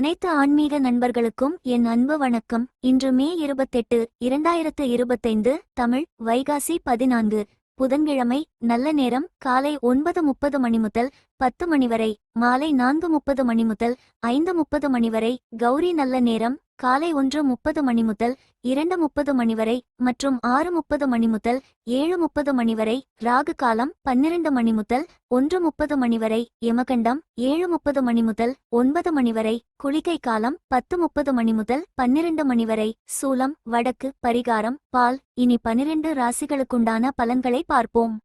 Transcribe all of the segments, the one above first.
அனைத்து ஆன்மீக நண்பர்களுக்கும் என் அன்பு வணக்கம். இன்று மே இருபத்தெட்டு இரண்டாயிரத்து இருபத்தைந்து தமிழ் வைகாசி பதினான்கு புதன்கிழமை நல்ல நேரம் காலை ஒன்பது முப்பது மணி முதல் பத்து மணி வரை மாலை நான்கு முப்பது மணி முதல் ஐந்து முப்பது மணி வரை கௌரி நல்ல நேரம் காலை ஒன்று முப்பது மணி முதல் இரண்டு முப்பது மணி வரை மற்றும் ஆறு முப்பது மணி முதல் ஏழு முப்பது மணி வரை ராகு காலம் பன்னிரண்டு மணி முதல் ஒன்று முப்பது மணி வரை யமகண்டம் ஏழு முப்பது மணி முதல் ஒன்பது மணி வரை குளிகை காலம் பத்து முப்பது மணி முதல் பன்னிரண்டு மணி வரை சூலம் வடக்கு பரிகாரம் பால் இனி பனிரெண்டு ராசிகளுக்குண்டான பலன்களை பார்ப்போம்.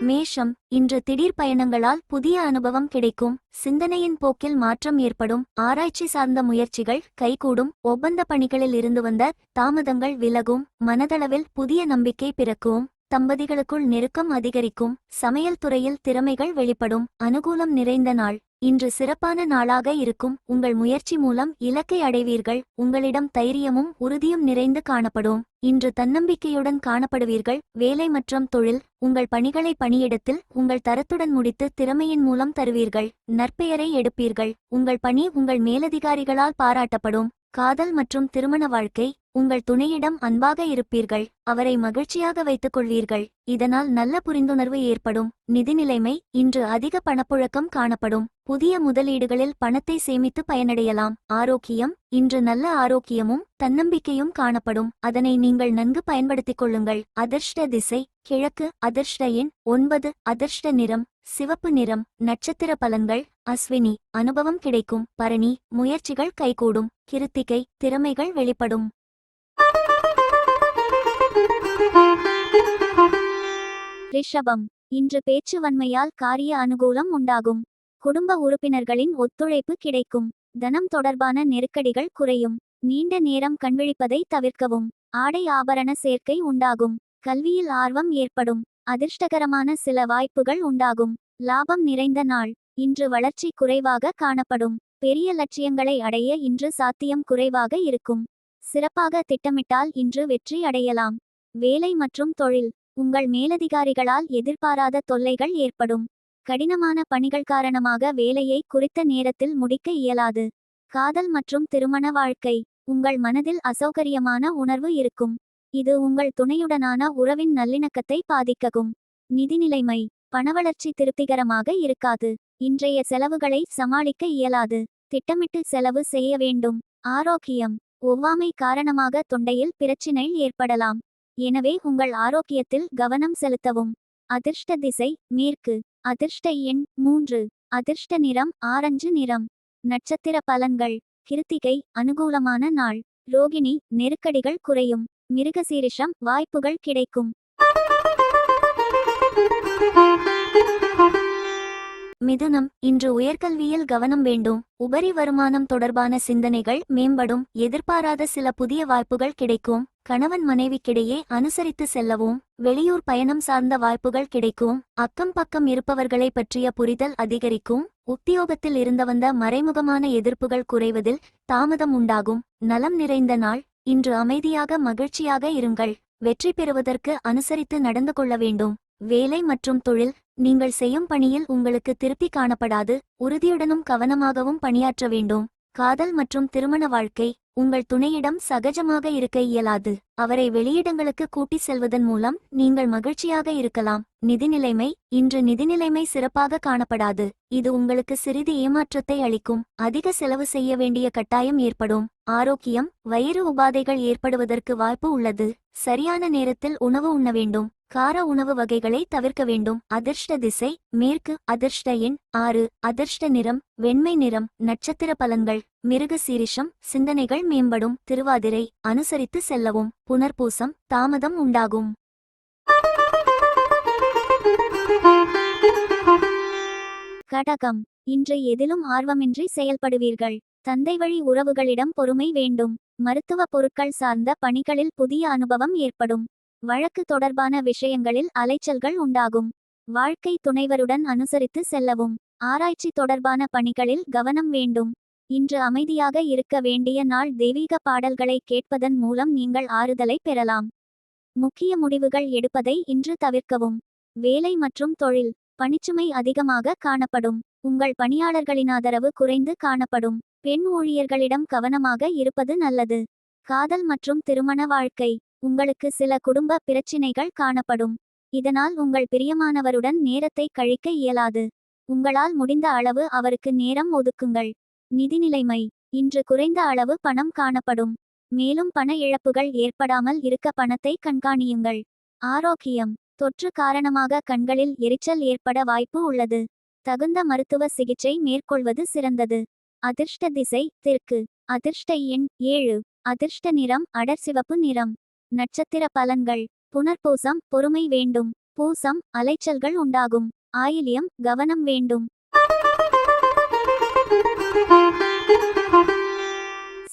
மேஷம் இன்று திடீர் பயணங்களால் புதிய அனுபவம் கிடைக்கும். சிந்தனையின் போக்கில் மாற்றம் ஏற்படும். ஆராய்ச்சி சார்ந்த முயற்சிகள் கைகூடும். ஒப்பந்த பணிகளில் இருந்து வந்த தாமதங்கள் விலகும். மனதளவில் புதிய நம்பிக்கை பிறக்கும். தம்பதிகளுக்குள் நெருக்கம் அதிகரிக்கும் சமையல் துறையில் திறமைகள் வெளிப்படும் அனுகூலம் நிறைந்த நாள். இன்று சிறப்பான நாளாக இருக்கும். உங்கள் முயற்சி மூலம் இலக்கை அடைவீர்கள். உங்களிடம் தைரியமும் உறுதியும் நிறைந்து காணப்படும். இன்று தன்னம்பிக்கையுடன் காணப்படுவீர்கள். வேலை மற்றும் தொழில் உங்கள் பணிகளை பணியிடத்தில் உங்கள் தரத்துடன் முடித்து திறமையின் மூலம் தருவீர்கள். நற்பெயரை எடுப்பீர்கள். உங்கள் பணி உங்கள் மேலதிகாரிகளால் பாராட்டப்படும். காதல் மற்றும் திருமண வாழ்க்கை உங்கள் துணையிடம் அன்பாக இருப்பீர்கள் அவரை மகிழ்ச்சியாக வைத்துக் கொள்வீர்கள் இதனால் நல்ல புரிந்துணர்வு ஏற்படும் நிதிநிலைமை இன்று அதிக பணப்புழக்கம் காணப்படும் புதிய முதலீடுகளில் பணத்தை சேமித்து பயனடையலாம் ஆரோக்கியம் இன்று நல்ல ஆரோக்கியமும் தன்னம்பிக்கையும் காணப்படும் அதனை நீங்கள் நன்கு பயன்படுத்திக் கொள்ளுங்கள் அதிர்ஷ்ட திசை கிழக்கு அதிர்ஷ்ட எண் ஒன்பது அதிர்ஷ்ட நிறம் சிவப்பு நிறம் நட்சத்திர பலன்கள் அஸ்வினி அனுபவம் கிடைக்கும் பரணி முயற்சிகள் கைகூடும் கிருத்திகை திறமைகள் வெளிப்படும். ரிஷபம். இன்று பேச்சுவன்மையால் காரிய அனுகூலம் உண்டாகும். குடும்ப உறுப்பினர்களின் ஒத்துழைப்பு கிடைக்கும். தனம் தொடர்பான நெருக்கடிகள் குறையும். நீண்ட நேரம் கண்விழிப்பதை தவிர்க்கவும். ஆடை ஆபரண சேர்க்கை உண்டாகும். கல்வியில் ஆர்வம் ஏற்படும். அதிர்ஷ்டகரமான சில வாய்ப்புகள் உண்டாகும். லாபம் நிறைந்த நாள். இன்று வளர்ச்சி குறைவாக காணப்படும். பெரிய லட்சியங்களை அடைய இன்று சாத்தியம் குறைவாக இருக்கும். சிறப்பாக திட்டமிட்டால் இன்று வெற்றி அடையலாம். வேலை மற்றும் தொழில். உங்கள் மேலதிகாரிகளால் எதிர்பாராத தொல்லைகள் ஏற்படும். கடினமான பணிகள் காரணமாக வேலையை குறித்த நேரத்தில் முடிக்க இயலாது. காதல் மற்றும் திருமண வாழ்க்கை. உங்கள் மனதில் அசௌகரியமான உணர்வு இருக்கும். இது உங்கள் துணையுடனான உறவின் நல்லிணக்கத்தை பாதிக்ககும் நிதிநிலைமை. பணவளர்ச்சி திருப்திகரமாக இருக்காது. இன்றைய செலவுகளை சமாளிக்க இயலாது. திட்டமிட்டு செலவு செய்ய வேண்டும். ஆரோக்கியம். ஒவ்வாமை காரணமாக தொண்டையில் பிரச்சினை ஏற்படலாம். எனவே உங்கள் ஆரோக்கியத்தில் கவனம் செலுத்தவும். அதிர்ஷ்ட திசை மேற்கு. அதிர்ஷ்ட எண் மூன்று. அதிர்ஷ்ட நிறம் ஆரஞ்சு நிறம். நட்சத்திர பலன்கள். கிருத்திகை அனுகூலமான நாள். ரோகிணி நெருக்கடிகள் குறையும். மிருகசீரிஷம் வாய்ப்புகள் கிடைக்கும். மிதுனம் இன்று உயர்கல்வியில் கவனம் வேண்டும். உபரி வருமானம் தொடர்பான சிந்தனைகள் மேம்படும். எதிர்பாராத சில புதிய வாய்ப்புகள் கிடைக்கும். கணவன் மனைவிக்கிடையே அனுசரித்து செல்லவும். வெளியூர் பயணம் சார்ந்த வாய்ப்புகள் கிடைக்கும். அக்கம் பக்கம் இருப்பவர்களை பற்றிய புரிதல் அதிகரிக்கும். உத்தியோகத்தில் இருந்து வந்த மறைமுகமான எதிர்ப்புகள் குறைவதில் தாமதம் உண்டாகும். நலம் நிறைந்த நாள். இன்று அமைதியாக மகிழ்ச்சியாக இருங்கள். வெற்றி பெறுவதற்கு அனுசரித்து நடந்து கொள்ள வேண்டும். வேலை மற்றும் தொழில் நீங்கள் செய்யும் பணியில் உங்களுக்கு திருப்தி காணப்படாது உறுதியுடனும் கவனமாகவும் பணியாற்ற வேண்டும். காதல் மற்றும் திருமண வாழ்க்கை உங்கள் துணையிடம் சகஜமாக இருக்க இயலாது. அவரை வெளியிடங்களுக்கு கூட்டி செல்வதன் மூலம் நீங்கள் மகிழ்ச்சியாக இருக்கலாம். நிதிநிலைமை இன்று நிதிநிலைமை சிறப்பாக காணப்படாது. இது உங்களுக்கு சிறிது ஏமாற்றத்தை அளிக்கும். அதிக செலவு செய்ய வேண்டிய கட்டாயம் ஏற்படும். ஆரோக்கியம் வயிறு உபாதைகள் ஏற்படுவதற்கு வாய்ப்பு உள்ளது. சரியான நேரத்தில் உணவு உண்ண வேண்டும். கார உணவு வகைகளை தவிர்க்க வேண்டும். அதிர்ஷ்ட திசை மேற்கு அதிர்ஷ்ட எண் ஆறு அதிர்ஷ்ட நிறம் வெண்மை நிறம் நட்சத்திர பலன்கள் மிருக சீரிஷம் சிந்தனைகள் மேம்படும். திருவாதிரை அனுசரித்து செல்லவும். புனர்பூசம் தாமதம் உண்டாகும். கடகம் இன்று எதிலும் ஆர்வமின்றி செயல்படுவீர்கள். தந்தை வழி உறவுகளிடம் பொறுமை வேண்டும். மருத்துவ பொருட்கள் சார்ந்த பணிகளில் புதிய அனுபவம் ஏற்படும். வழக்கு தொடர்பான விஷயங்களில் அலைச்சல்கள் உண்டாகும். வாழ்க்கை துணைவருடன் அனுசரித்து செல்லவும். ஆராய்ச்சி தொடர்பான பணிகளில் கவனம் வேண்டும். இன்று அமைதியாக இருக்க வேண்டிய நாள் தெய்வீக பாடல்களை கேட்பதன் மூலம் நீங்கள் ஆறுதலை பெறலாம். முக்கிய முடிவுகள் எடுப்பதை இன்று தவிர்க்கவும். வேலை மற்றும் தொழில் பணிச்சுமை அதிகமாக காணப்படும். உங்கள் பணியாளர்களின் ஆதரவு குறைந்து காணப்படும். பெண் ஊழியர்களிடம் கவனமாக இருப்பது நல்லது. காதல் மற்றும் திருமண வாழ்க்கை உங்களுக்கு சில குடும்ப பிரச்சினைகள் காணப்படும். இதனால் உங்கள் பிரியமானவருடன் நேரத்தை கழிக்க இயலாது. உங்களால் முடிந்த அளவு அவருக்கு நேரம் ஒதுக்குங்கள். நிதிநிலைமை. இன்று குறைந்த அளவு பணம் காணப்படும். மேலும் பண இழப்புகள் ஏற்படாமல் இருக்க பணத்தை கண்காணியுங்கள். ஆரோக்கியம். தொற்று காரணமாக கண்களில் எரிச்சல் ஏற்பட வாய்ப்பு உள்ளது. தகுந்த மருத்துவ சிகிச்சை மேற்கொள்வது சிறந்தது. அதிர்ஷ்ட திசை தெற்கு. அதிர்ஷ்ட எண் ஏழு. அதிர்ஷ்ட நிறம் அடர் சிவப்பு நிறம். நட்சத்திர பலன்கள். புனர்பூசம் பொறுமை வேண்டும். பூசம் அலைச்சல்கள் உண்டாகும். ஆயிலியம் கவனம் வேண்டும்.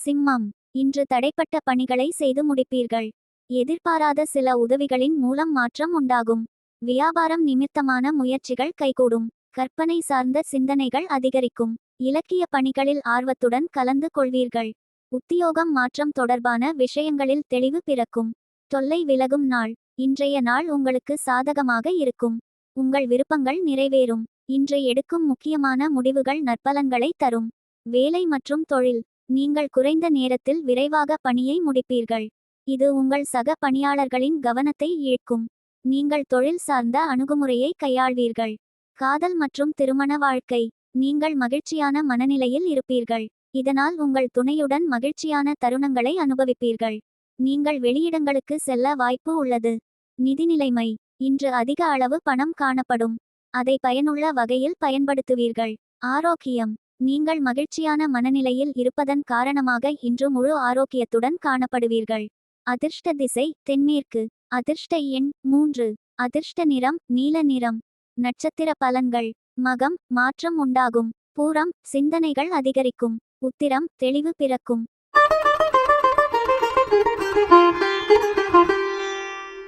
சிம்மம். இன்று தடைப்பட்ட பணிகளை செய்து முடிப்பீர்கள். எதிர்பாராத சில உதவிகளின் மூலம் மாற்றம் உண்டாகும். வியாபாரம் நிமித்தமான முயற்சிகள் கைகூடும். கற்பனை சார்ந்த சிந்தனைகள் அதிகரிக்கும். இலக்கிய பணிகளில் ஆர்வத்துடன் கலந்து கொள்வீர்கள். உத்தியோகம் மாற்றம் தொடர்பான விஷயங்களில் தெளிவு பிறக்கும். தொல்லை விலகும் நாள். இன்றைய நாள் உங்களுக்கு சாதகமாக இருக்கும். உங்கள் விருப்பங்கள் நிறைவேறும். இன்று எடுக்கும் முக்கியமான முடிவுகள் நற்பலன்களை தரும். வேலை மற்றும் தொழில். நீங்கள் குறைந்த நேரத்தில் விரைவாக பணியை முடிப்பீர்கள். இது உங்கள் சக பணியாளர்களின் கவனத்தை ஈர்க்கும். நீங்கள் தொழில் சார்ந்த அணுகுமுறையை கையாள்வீர்கள். காதல் மற்றும் திருமண வாழ்க்கை. நீங்கள் மகிழ்ச்சியான மனநிலையில் இருப்பீர்கள். இதனால் உங்கள் துணையுடன் மகிழ்ச்சியான தருணங்களை அனுபவிப்பீர்கள். நீங்கள் வெளியிடங்களுக்கு செல்ல வாய்ப்பு உள்ளது. நிதிநிலைமை. இன்று அதிக அளவு பணம் காணப்படும். அதை பயனுள்ள வகையில் பயன்படுத்துவீர்கள். ஆரோக்கியம். நீங்கள் மகிழ்ச்சியான மனநிலையில் இருப்பதன் காரணமாக இன்று முழு ஆரோக்கியத்துடன் காணப்படுவீர்கள். அதிர்ஷ்ட திசை தென்மேற்கு. அதிர்ஷ்ட எண் மூன்று. அதிர்ஷ்ட நிறம் நீல நிறம். நட்சத்திர பலன்கள். மகம் மாற்றம் உண்டாகும். பூரம் சிந்தனைகள் அதிகரிக்கும். உத்திரம் தெளிவு பிறக்கும்.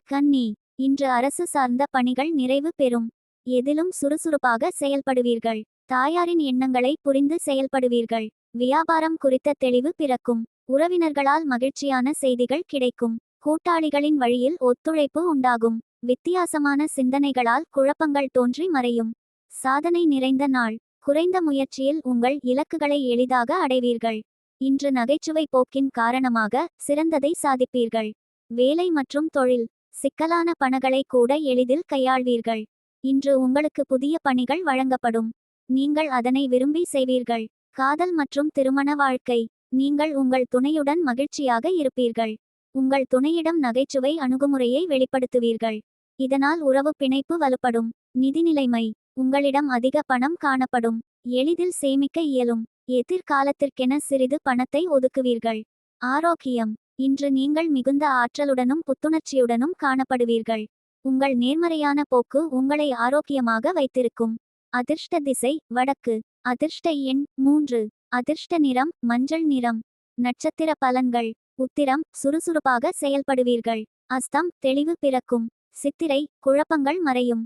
கன்னி இன்று அரசு சார்ந்த பணிகள் நிறைவு பெறும். எதிலும் சுறுசுறுப்பாக செயல்படுவீர்கள். தாயாரின் எண்ணங்களை புரிந்து செயல்படுவீர்கள். வியாபாரம் குறித்த தெளிவு பிறக்கும். உறவினர்களால் மகிழ்ச்சியான செய்திகள் கிடைக்கும். கூட்டாளிகளின் வழியில் ஒத்துழைப்பு உண்டாகும். வித்தியாசமான சிந்தனைகளால் குழப்பங்கள் தோன்றி மறையும். சாதனை நிறைந்த நாள். குறைந்த முயற்சியில் உங்கள் இலக்குகளை எளிதாக அடைவீர்கள். இன்று நகைச்சுவை போக்கின் காரணமாக சிறந்ததை சாதிப்பீர்கள். வேலை மற்றும் தொழில் சிக்கலான பணங்களை கூட எளிதில் கையாள்வீர்கள். இன்று உங்களுக்கு புதிய பணிகள் வழங்கப்படும். நீங்கள் அதனை விரும்பி செய்வீர்கள். காதல் மற்றும் திருமண வாழ்க்கை நீங்கள் உங்கள் துணையுடன் மகிழ்ச்சியாக இருப்பீர்கள். உங்கள் துணையிடம் நகைச்சுவை அணுகுமுறையை வெளிப்படுத்துவீர்கள். இதனால் உறவு பிணைப்பு வலுப்படும். நிதிநிலைமை உங்களிடம் அதிக பணம் காணப்படும். எளிதில் சேமிக்க இயலும். எதிர்காலத்திற்கென சிறிது பணத்தை ஒதுக்குவீர்கள். ஆரோக்கியம். இன்று நீங்கள் மிகுந்த ஆற்றலுடனும் புத்துணர்ச்சியுடனும் காணப்படுவீர்கள். உங்கள் நேர்மறையான போக்கு உங்களை ஆரோக்கியமாக வைத்திருக்கும். அதிர்ஷ்ட திசை வடக்கு. அதிர்ஷ்ட எண் மூன்று. அதிர்ஷ்ட நிறம் மஞ்சள் நிறம். நட்சத்திர பலன்கள். உத்திரம் சுறுசுறுப்பாக செயல்படுவீர்கள். அஸ்தம் தெளிவு பிறக்கும். சித்திரை குழப்பங்கள் மறையும்.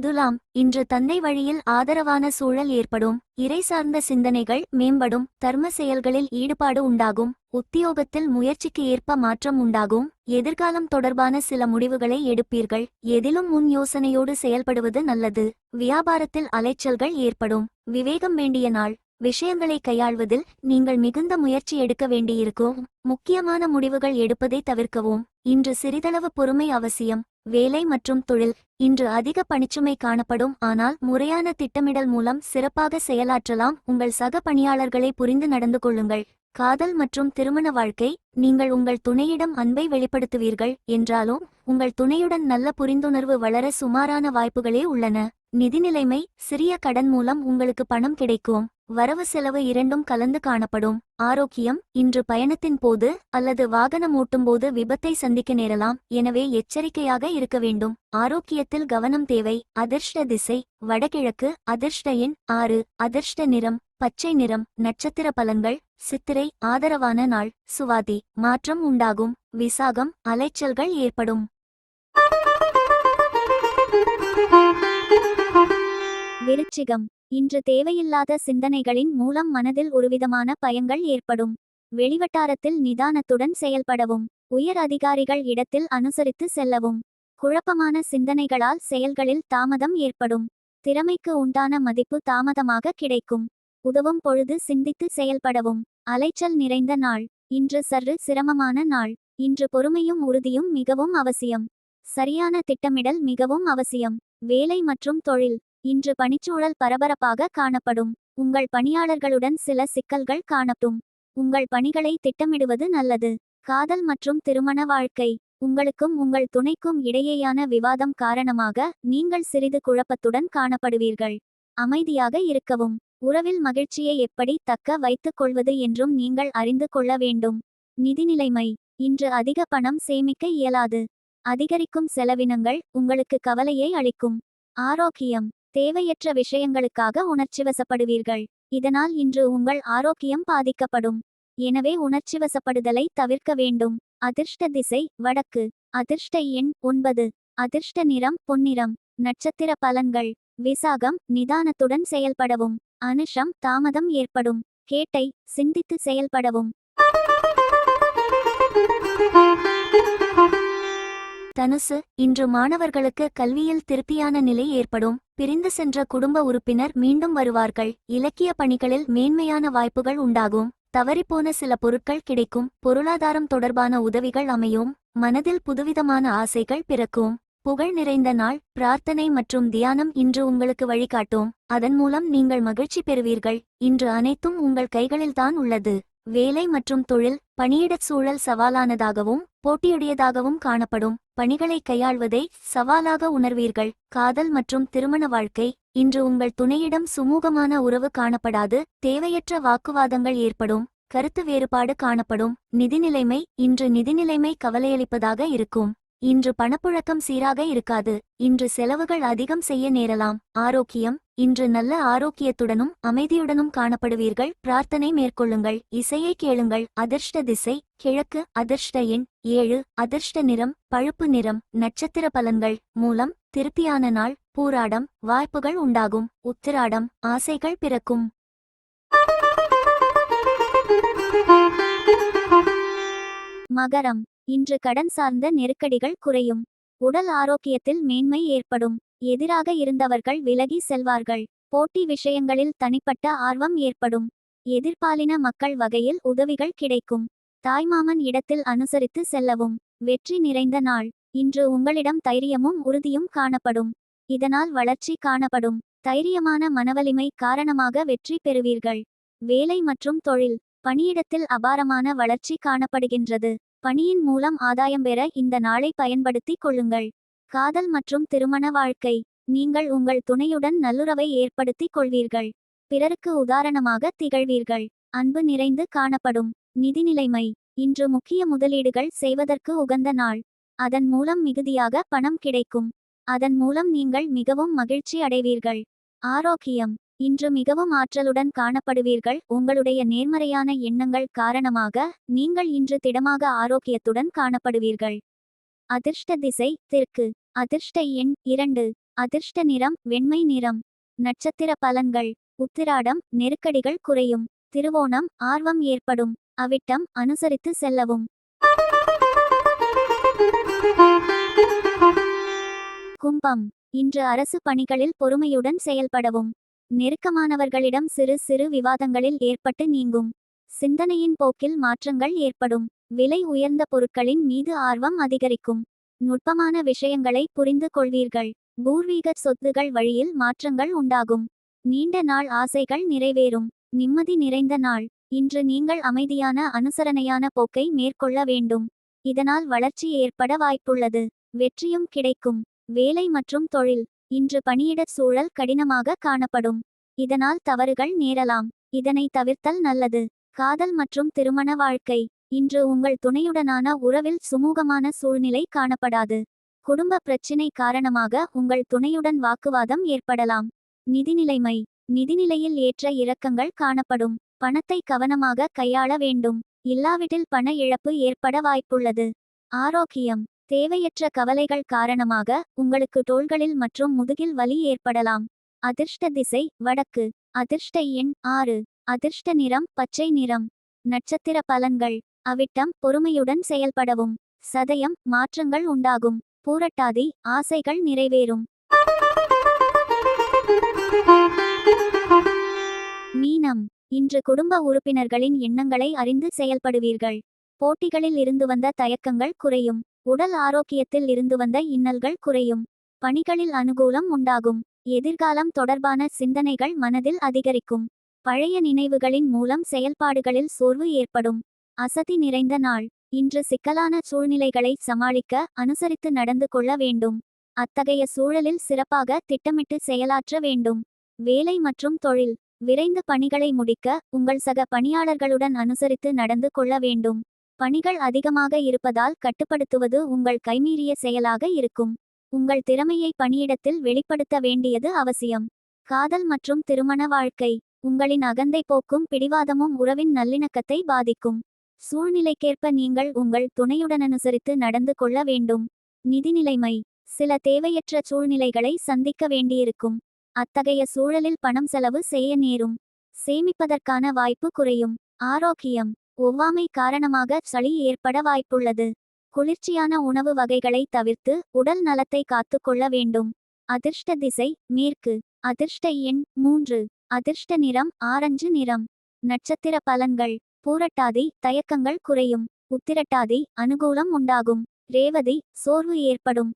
துலாம் இன்று தந்தை வழியில் ஆதரவான சூழல் ஏற்படும். இறை சார்ந்த சிந்தனைகள் மேம்படும். தர்ம செயல்களில் ஈடுபாடு உண்டாகும். உத்தியோகத்தில் முயற்சிக்கு ஏற்ப மாற்றம் உண்டாகும். எதிர்காலம் தொடர்பான சில முடிவுகளை எடுப்பீர்கள். எதிலும் முன் யோசனையோடு செயல்படுவது நல்லது. வியாபாரத்தில் அலைச்சல்கள் ஏற்படும். விவேகம் வேண்டிய நாள். விஷயங்களை கையாள்வதில் நீங்கள் மிகுந்த முயற்சி எடுக்க வேண்டியிருக்கும். முக்கியமான முடிவுகள் எடுப்பதை தவிர்க்கவும். இன்று சிறிதளவு பொறுமை அவசியம் வேலை மற்றும் தொழில். இன்று அதிக பணிச்சுமை காணப்படும் ஆனால் முறையான திட்டமிடல் மூலம் சிறப்பாக செயலாற்றலாம். உங்கள் சக பணியாளர்களை புரிந்து நடந்து கொள்ளுங்கள். காதல் மற்றும் திருமண வாழ்க்கை நீங்கள் உங்கள் துணையிடம் அன்பை வெளிப்படுத்துவீர்கள் என்றாலும் உங்கள் துணையுடன் நல்ல புரிந்துணர்வு வளர சுமாரான வாய்ப்புகளே உள்ளன. நிதி நிலைமை சிறிய கடன் மூலம் உங்களுக்கு பணம் கிடைக்கும். வரவு செலவு இரண்டும் கலந்து காணப்படும். ஆரோக்கியம் இன்று பயணத்தின் போது அல்லது வாகனம் ஓட்டும்போது விபத்தை சந்திக்க நேரலாம். எனவே எச்சரிக்கையாக இருக்க வேண்டும். ஆரோக்கியத்தில் கவனம் தேவை. அதிர்ஷ்ட திசை வடகிழக்கு அதிர்ஷ்ட எண் ஆறு அதிர்ஷ்ட நிறம் பச்சை நிறம் நட்சத்திர பலன்கள் சித்திரை ஆதரவான நாள் சுவாதி மாற்றம் உண்டாகும். விசாகம் அலைச்சல்கள் ஏற்படும். விருச்சிகம் இன்று தேவையில்லாத சிந்தனைகளின் மூலம் மனதில் ஒருவிதமான பயங்கள் ஏற்படும். வெளிவட்டாரத்தில் நிதானத்துடன் செயல்படவும். உயர் அதிகாரிகள் இடத்தில் அனுசரித்து செல்லவும். குழப்பமான சிந்தனைகளால் செயல்களில் தாமதம் ஏற்படும். திறமைக்கு உண்டான மதிப்பு தாமதமாக கிடைக்கும். உதவும் பொழுது சிந்தித்து செயல்படவும். அலைச்சல் நிறைந்த நாள். இன்று சற்று சிரமமான நாள். இன்று பொறுமையும் உறுதியும் மிகவும் அவசியம். சரியான திட்டமிடல் மிகவும் அவசியம். வேலை மற்றும் தொழில். இன்று பணிச்சூழல் பரபரப்பாக காணப்படும். உங்கள் பணியாளர்களுடன் சில சிக்கல்கள் காணப்படும் உங்கள் பணிகளை திட்டமிடுவது நல்லது. காதல் மற்றும் திருமண வாழ்க்கை. உங்களுக்கும் உங்கள் துணைக்கும் இடையேயான விவாதம் காரணமாக நீங்கள் சிறிது குழப்பத்துடன் காணப்படுவீர்கள். அமைதியாக இருக்கவும். உறவில் மகிழ்ச்சியை எப்படி தக்க வைத்துக் கொள்வது என்றும் நீங்கள் அறிந்து கொள்ள வேண்டும். நிதிநிலைமை. இன்று அதிக பணம் சேமிக்க இயலாது. அதிகரிக்கும் செலவினங்கள் உங்களுக்கு கவலையை அளிக்கும். ஆரோக்கியம். தேவையற்ற விஷயங்களுக்காக உணர்ச்சிவசப்படுவீர்கள் இதனால் இன்று உங்கள் ஆரோக்கியம் பாதிக்கப்படும். எனவே உணர்ச்சிவசப்படுதலை தவிர்க்க வேண்டும். அதிர்ஷ்ட திசை வடக்கு. அதிர்ஷ்ட எண் ஒன்பது. அதிர்ஷ்ட நிறம் பொன்னிறம். நட்சத்திர பலன்கள். விசாகம் நிதானத்துடன் செயல்படவும். அனுஷம் தாமதம் ஏற்படும். கேட்டை சிந்தித்து செயல்படவும். தனுசு இன்று மாணவர்களுக்கு கல்வியில் திருப்தியான நிலை ஏற்படும். பிரிந்து சென்ற குடும்ப உறுப்பினர் மீண்டும் வருவார்கள். இலக்கிய பணிகளில் மேன்மையான வாய்ப்புகள் உண்டாகும். தவறிப்போன சில பொருட்கள் கிடைக்கும். பொருளாதாரம் தொடர்பான உதவிகள் அமையும். மனதில் புதுவிதமான ஆசைகள் பிறக்கும். புகழ் நிறைந்த நாள் பிரார்த்தனை மற்றும் தியானம் இன்று உங்களுக்கு வழிகாட்டும். அதன் மூலம் நீங்கள் மகிழ்ச்சி பெறுவீர்கள். இன்று அனைத்தும் உங்கள் கைகளில்தான் உள்ளது. வேலை மற்றும் தொழில் பணியிடச் சூழல் சவாலானதாகவும் போட்டியுடையதாகவும் காணப்படும். பணிகளை கையாள்வதை சவாலாக உணர்வீர்கள். காதல் மற்றும் திருமண வாழ்க்கை இன்று உங்கள் துணையிடம் சுமூகமான உறவு காணப்படாது தேவையற்ற வாக்குவாதங்கள் ஏற்படும் கருத்து வேறுபாடு காணப்படும் நிதிநிலைமை இன்று நிதிநிலைமை கவலையளிப்பதாக இருக்கும். இன்று பணப்புழக்கம் சீராக இருக்காது இன்று செலவுகள் அதிகம் செய்ய நேரலாம் ஆரோக்கியம் இன்று நல்ல ஆரோக்கியத்துடனும் அமைதியுடனும் காணப்படுவீர்கள். பிரார்த்தனை மேற்கொள்ளுங்கள். இசையை கேளுங்கள். அதிர்ஷ்ட திசை கிழக்கு அதிர்ஷ்ட எண் ஏழு அதிர்ஷ்ட நிறம் பழுப்பு நிறம் நட்சத்திர பலன்கள் மூலம் திருப்தியான நாள் பூராடம் வாய்ப்புகள் உண்டாகும். உத்திராடம் ஆசைகள் பிறக்கும். மகரம் இன்று கடன் சார்ந்த நெருக்கடிகள் குறையும். உடல் ஆரோக்கியத்தில் மேன்மை ஏற்படும். எதிராக இருந்தவர்கள் விலகி செல்வார்கள். போட்டி விஷயங்களில் தனிப்பட்ட ஆர்வம் ஏற்படும். எதிர்பாலின மக்கள் வகையில் உதவிகள் கிடைக்கும். தாய்மாமன் இடத்தில் அனுசரித்து செல்லவும். வெற்றி நிறைந்த நாள். இன்று உங்களிடம் தைரியமும் உறுதியும் காணப்படும். இதனால் வளர்ச்சி காணப்படும். தைரியமான மனவலிமை காரணமாக வெற்றி பெறுவீர்கள். வேலை மற்றும் தொழில். பணியிடத்தில் அபாரமான வளர்ச்சி காணப்படுகின்றது. பணியின் மூலம் ஆதாயம் பெற இந்த நாளை பயன்படுத்திக் கொள்ளுங்கள். காதல் மற்றும் திருமண வாழ்க்கை. நீங்கள் உங்கள் துணையுடன் நல்லுறவை ஏற்படுத்திக் கொள்வீர்கள். பிறருக்கு உதாரணமாக திகழ்வீர்கள். அன்பு நிறைந்து காணப்படும். நிதிநிலைமை இன்று முக்கிய முதலீடுகள் செய்வதற்கு உகந்த நாள். அதன் மூலம் மிகுதியாக பணம் கிடைக்கும். அதன் மூலம் நீங்கள் மிகவும் மகிழ்ச்சி அடைவீர்கள். ஆரோக்கியம். இன்று மிகவும் ஆற்றலுடன் காணப்படுவீர்கள். உங்களுடைய நேர்மறையான எண்ணங்கள் காரணமாக நீங்கள் இன்று திடமாக ஆரோக்கியத்துடன் காணப்படுவீர்கள். அதிர்ஷ்ட திசை தெற்கு. அதிர்ஷ்ட எண் இரண்டு. அதிர்ஷ்ட நிறம் வெண்மை நிறம். நட்சத்திர பலன்கள். உத்திராடம் நெருக்கடிகள் குறையும். திருவோணம் ஆர்வம் ஏற்படும். அவிட்டம் அனுசரித்து செல்லவும். கும்பம். இன்று அரசு பணிகளில் பொறுமையுடன் செயல்படவும். நெருக்கமானவர்களிடம் சிறு சிறு விவாதங்களில் ஏற்பட்டு நீங்கும். சிந்தனையின் போக்கில் மாற்றங்கள் ஏற்படும். விலை உயர்ந்த பொருட்களின் மீது ஆர்வம் அதிகரிக்கும். நுட்பமான விஷயங்களை புரிந்து கொள்வீர்கள். பூர்வீக சொத்துகள் வழியில் மாற்றங்கள் உண்டாகும். நீண்ட நாள் ஆசைகள் நிறைவேறும். நிம்மதி நிறைந்த நாள். இன்று நீங்கள் அமைதியான அனுசரணையான போக்கை மேற்கொள்ள வேண்டும். இதனால் வளர்ச்சி ஏற்பட வாய்ப்புள்ளது. வெற்றியும் கிடைக்கும். வேலை மற்றும் தொழில். இன்று பணியிடச் சூழல் கடினமாக காணப்படும். இதனால் தவறுகள் நேரலாம். இதனை தவிர்த்தல் நல்லது. காதல் மற்றும் திருமண வாழ்க்கை. இன்று உங்கள் துணையுடனான உறவில் சுமூகமான சூழ்நிலை காணப்படாது. குடும்ப பிரச்சினை காரணமாக உங்கள் துணையுடன் வாக்குவாதம் ஏற்படலாம். நிதிநிலைமை. நிதிநிலையில் ஏற்ற இறக்கங்கள் காணப்படும். பணத்தை கவனமாக கையாள வேண்டும். இல்லாவிட்டில் பண இழப்பு ஏற்பட வாய்ப்புள்ளது. ஆரோக்கியம். தேவையற்ற கவலைகள் காரணமாக உங்களுக்கு தோள்களில் மற்றும் முதுகில் வலி ஏற்படலாம். அதிர்ஷ்ட திசை. வடக்கு. அதிர்ஷ்ட எண் ஆறு. அதிர்ஷ்ட நிறம் பச்சை நிறம். நட்சத்திர பலன்கள். அவிட்டம் பொறுமையுடன் செயல்படவும். சதயம் மாற்றங்கள் உண்டாகும். பூரட்டாதி ஆசைகள் நிறைவேறும். மீனம். இன்று குடும்ப உறுப்பினர்களின் எண்ணங்களை அறிந்து செயல்படுவீர்கள். போட்டிகளில் இருந்து வந்த தயக்கங்கள் குறையும். உடல் ஆரோக்கியத்தில் இருந்து வந்த இன்னல்கள் குறையும். பணிகளில் அனுகூலம் உண்டாகும். எதிர்காலம் தொடர்பான சிந்தனைகள் மனதில் அதிகரிக்கும். பழைய நினைவுகளின் மூலம் செயல்பாடுகளில் சோர்வு ஏற்படும். அசதி நிறைந்த நாள். இன்று சிக்கலான சூழ்நிலைகளை சமாளிக்க அனுசரித்து நடந்து கொள்ள வேண்டும். அத்தகைய சூழலில் சிறப்பாக திட்டமிட்டு செயலாற்ற வேண்டும். வேலை மற்றும் தொழில். விரைந்து பணிகளை முடிக்க உங்கள் சக பணியாளர்களுடன் அனுசரித்து நடந்து கொள்ள வேண்டும். பணிகள் அதிகமாக இருப்பதால் கட்டுப்படுத்துவது உங்கள் கைமீறிய செயலாக இருக்கும். உங்கள் திறமையை பணியிடத்தில் வெளிப்படுத்த வேண்டியது அவசியம். காதல் மற்றும் திருமண வாழ்க்கை. உங்களின் அகந்தை போக்கும் பிடிவாதமும் உறவின் நல்லிணக்கத்தை பாதிக்கும். சூழ்நிலைக்கேற்ப நீங்கள் உங்கள் துணையுடன் அனுசரித்து நடந்து கொள்ள வேண்டும். நிதிநிலைமை. சில தேவையற்ற சூழ்நிலைகளை சந்திக்க வேண்டியிருக்கும். அத்தகைய சூழலில் பணம் செலவு செய்ய நேரும். சேமிப்பதற்கான வாய்ப்பு குறையும். ஆரோக்கியம். ஒவ்வாமை காரணமாக சளி ஏற்பட வாய்ப்புள்ளது. குளிர்ச்சியான உணவு வகைகளை தவிர்த்து உடல் நலத்தை காத்து கொள்ள வேண்டும். அதிர்ஷ்ட திசை. மேற்கு. அதிர்ஷ்ட எண் மூன்று. அதிர்ஷ்ட நிறம் ஆரஞ்சு நிறம். நட்சத்திர பலன்கள். பூரட்டாதி தயக்கங்கள் குறையும். உத்திரட்டாதி அனுகூலம் உண்டாகும். ரேவதி சோர்வு ஏற்படும்.